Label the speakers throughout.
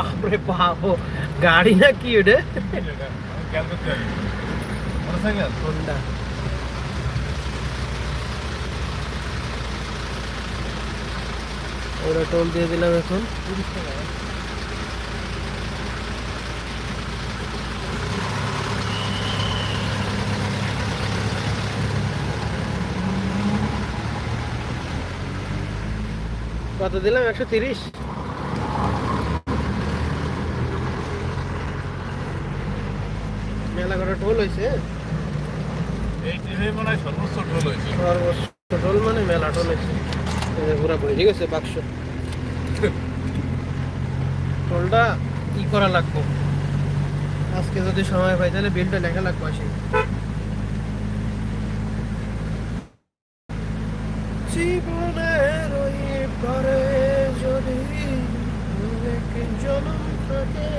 Speaker 1: বাপরে বাপ গাড়ি না কি ওটা হোন্ডা ওরা টোল দিয়ে দিলাম এখন। কত দিলাম? একশো তিরিশ? মেলা করে টোল হয়েছে।
Speaker 2: সর্বোচ্চ টোল হয়েছে।
Speaker 1: সর্বোচ্চ টোল মানে মেলা টোল হয়েছে। পুরা বই গেছে বাক্স। টোলটা ই করা লাগবো? আজকে যদি সময় পাই তাহলে বিলটা লেখা লাগবো আসে। জীবনের ওই পরে যদি জনম থাকে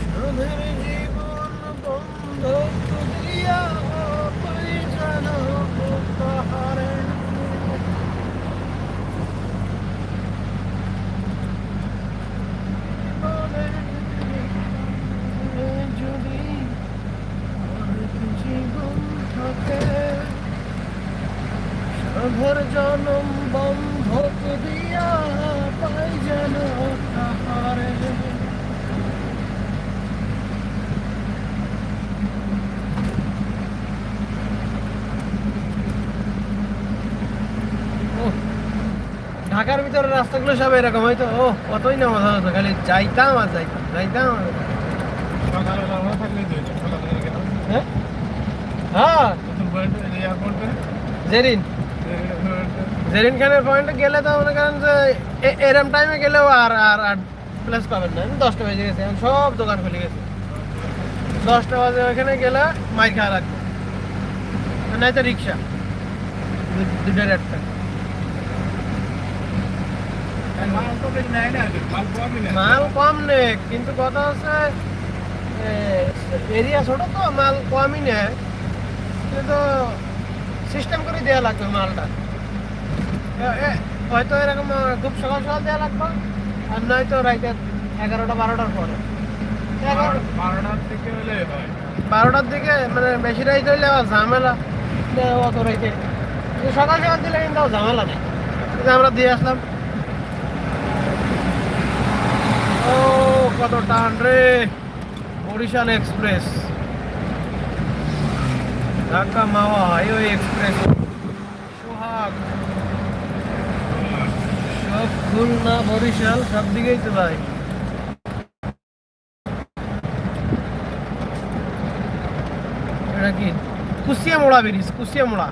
Speaker 1: সাধের জীবন বন্ধ দিয়া পাই যেন তাহারে জীবনের যদি অনেক জীবন থাকে সাধের জনম বন্ধক দিয়া পাই যেন তাহারে ঢাকার ভিতরে রাস্তাগুলো সব এরকম হয়তো। ও কতই না মজা হতো খালি যাইতাম আর যাইতাম যাইতাম আর হ্যাঁ? হ্যাঁ। জেরিন। জেরিন খানের পয়েন্টে গেলে তো মনে করেন যে এরম টাইমে গেলেও আর আর আর প্লেস পাবেন না। দশটা বেজে গেছে, এখন সব দোকান খুলে গেছে। দশটা বাজে ওখানে গেলে মাইর খাওয়া লাগবে। নাই তো রিক্সা দুটার একটা।
Speaker 2: মাল
Speaker 1: কম নেই, কিন্তু কথা হচ্ছে এরিয়া ছোট তো, মাল কমই নেয়। কিন্তু সিস্টেম করে দেওয়া লাগবে মালটা। হয়তো এরকম খুব সকাল সকাল দেওয়া লাগবে আর নয়তো রাইতে এগারোটা বারোটার পরে।
Speaker 2: বারোটার থেকে হলে হয়।
Speaker 1: বারোটার দিকে মানে বেশি রাইতে হইলে আবার ঝামেলা। অত রাইতে। সকাল সকাল দিলে কিন্তু ঝামেলা নেই। কিন্তু আমরা দিয়ে আসলাম। ও কত টান রে! Barishal express. Dhaka Mawa highway express Sohag সব খুলনা বরিশাল সব দিকেই তো ভাই। এটা কি? কুশিয়া মোড়া ব্রিজ কুশিয়া মোড়া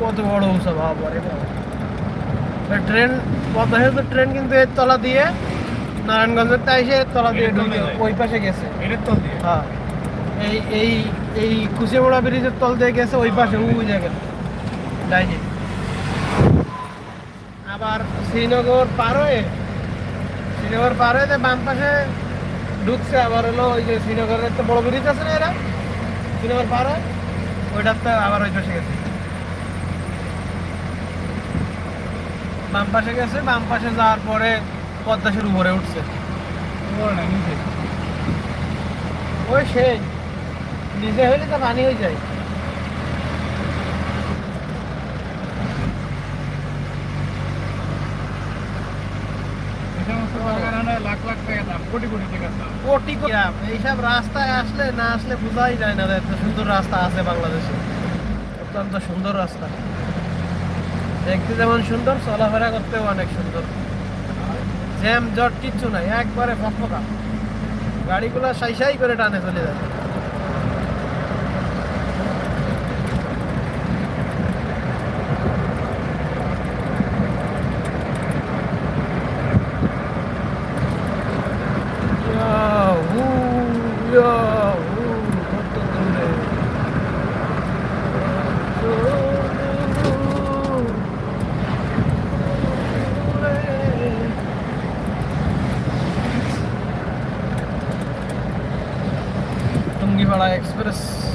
Speaker 1: কত বড় উৎসব বাবারে বাবা ট্রেন কত তো ট্রেন কিন্তু এর তলা দিয়ে নারায়ণগঞ্জের তাই এর তলা দিয়ে ঢুকে ওই পাশে গেছে। হ্যাঁ। এই এই এই কুশিয়া মোড়া ব্রিজের তল দিয়ে গেছে ওই পাশে ওই জায়গায়। ডাইনে। আবার শ্রীনগর পার হয়ে শ্রীনগর পার হয়ে বাম পাশে ঢুকছে আবার হলো ওই যে শ্রীনগরের তো বড় ব্রিজ আছে না এরা শ্রীনগর পার হয় ওইটার তো আবার ওই পাশে গেছে। বাম পাশে গেছে, বাম পাশে যাওয়ার পরে পদ্মা সেতু উপরে উঠছে। ওই সেই নিজে হইলে তো পানি হয়ে যায়
Speaker 2: এই সমস্ত বাগানে লাখ লাখ টাকা দাম
Speaker 1: এইসব রাস্তায় আসলে না আসলে বোঝাই যায় না এত সুন্দর রাস্তা আছে বাংলাদেশে। অত্যন্ত সুন্দর রাস্তা। দেখতে যেমন সুন্দর, চলাফেরা করতেও অনেক সুন্দর। জ্যাম জট কিচ্ছু নাই, একবারে ফকফকা। গাড়িগুলো সাই সাই করে টানে চলে যায়। I Express.